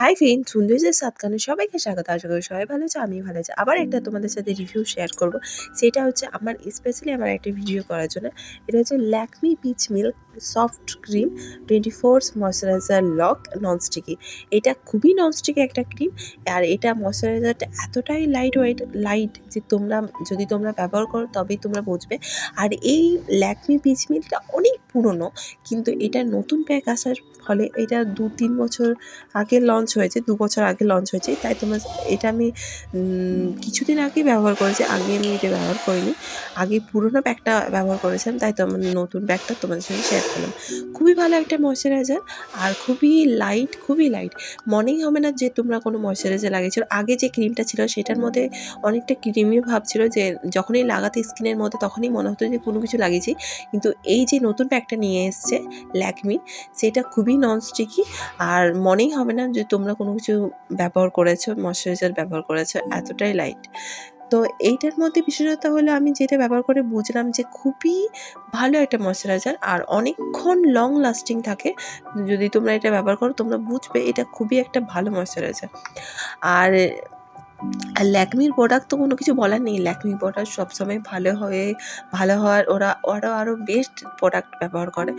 Hi friend সৌন্দর্যের সাতকানে সবাইকে স্বাগত। আশা করি সবাই ভালো আছে আমি ভালো আছি। আবার একটা তোমাদের সাথে রিভিউ শেয়ার করব। সেটা হচ্ছে আমার স্পেশালি আমার একটা ভিডিও করার জন্য। এটা হচ্ছে Lakme peach milk soft creme twenty four moisturiser lock nonsticky এটা খুবই ননস্টিকি একটা ক্রিম আর এটা ময়শ্চারাইজারটা এতটাই লাইট ওয়েট লাইট যে তোমরা, যদি তোমরা ব্যবহার করো তবেই তোমরা বুঝবে। আর এই ল্যাকমি পিচ মিল্কটা অনেক পুরনো। কিন্তু এটা নতুন প্যাক আসার ফলে এটা দু তিন বছর আগে লঞ্চ হয়েছে, দু বছর আগে লঞ্চ হয়েছে। তাই তোমার এটা আমি কিছুদিন আগে ব্যবহার করেছি, আগে আমি এটা ব্যবহার করিনি। আগে পুরনো প্যাকটা ব্যবহার করেছিলাম, তাই তো আমার নতুন প্যাকটা তোমাদের সঙ্গে শেয়ার করলাম। খুবই ভালো একটা ময়শ্চারাইজার আর খুবই লাইট খুবই লাইট মনেই হবে না যে তোমরা কোনো ময়শ্চারাইজার লাগিয়েছিল আগে যে ক্রিমটা ছিল, সেটার মধ্যে অনেকটা ক্রিমি ভাব ছিল যে যখনই লাগাতে স্কিনের মধ্যে, তখনই মনে হতো যে কোনো কিছু লাগিয়েছি। কিন্তু এই যে নতুন প্যাকটা নিয়ে এসছে, ল্যাকমি। সেটা খুবই ননস্টিকি আর মনেই হবে না যে তোমরা কোনো কিছু ব্যবহার করেছ ময়শ্চারাইজার ব্যবহার করেছ, এতটাই লাইট তো এইটার মধ্যে বিশেষত হলো আমি যেটা ব্যবহার করে বুঝলাম যে খুবই ভালো একটা ময়শ্চারাইজার আর অনেকক্ষণ লং লাস্টিং থাকে। যদি তোমরা এটা ব্যবহার করো, তোমরা বুঝবে এটা খুবই একটা ভালো ময়শ্চারাইজার আর আর ল্যাকমির প্রোডাক্ট তো কোনো কিছু বলার নেই। ল্যাকমি প্রোডাক্ট সবসময় ভালো হয়ে, ভালো হওয়ার, ওরা ওরা আরও বেস্ট প্রোডাক্ট ব্যবহার করে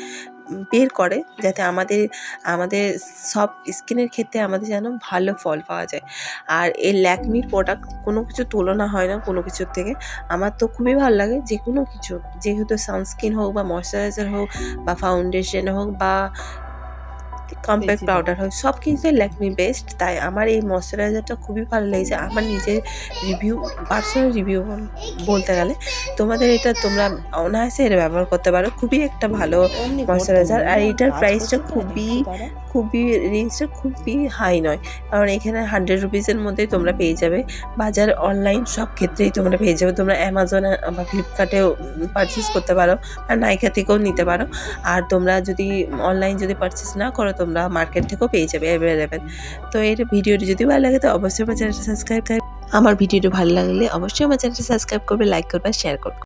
বের করে যাতে আমাদের আমাদের সব স্কিনের ক্ষেত্রে আমাদের যেন ভালো ফল পাওয়া যায়। আর এই ল্যাকমির প্রোডাক্ট কোনো কিছু তুলনা হয় না কোনো কিছুর থেকে। আমার তো খুবই ভালো লাগে যে কোনো কিছু, যেহেতু সানস্ক্রিন হোক বা ময়শ্চারাইজার হোক বা ফাউন্ডেশন হোক বা কম্প্যাক্ট পাউডার হয়। সব কিছুই ল্যাকমি বেস্ট তাই আমার এই ময়শ্চারাইজারটা খুবই ভালো লেগেছে। আমার নিজের রিভিউ পার্সোনাল রিভিউ বলতে গেলে তোমাদের এটা তোমরা অনায়াসে এটা ব্যবহার করতে পারো। খুবই একটা ভালো ময়শ্চারাইজার আর এটার প্রাইসটা খুবই খুবই রেঞ্জটা খুবই হাই নয়। কারণ এখানে হান্ড্রেড রুপিসের মধ্যেই তোমরা পেয়ে যাবে। বাজার অনলাইন সব ক্ষেত্রেই তোমরা পেয়ে যাবে। তোমরা অ্যামাজনে বা ফ্লিপকার্টেও পারচেস করতে পারো আর নাইকা থেকেও নিতে পারো। আর তোমরা যদি অনলাইন যদি পারচেস না করো, তোমরা মার্কেট থেকেও পেয়ে যাবে অ্যাভেলেবেল তো এর ভিডিওটি যদি ভালো লাগে, তো অবশ্যই আমার চ্যানেলটা সাবস্ক্রাইব আমার ভিডিওটি ভালো লাগলে অবশ্যই আমার চ্যানেলটা সাবস্ক্রাইব করবে লাইক করবে শেয়ার করবে।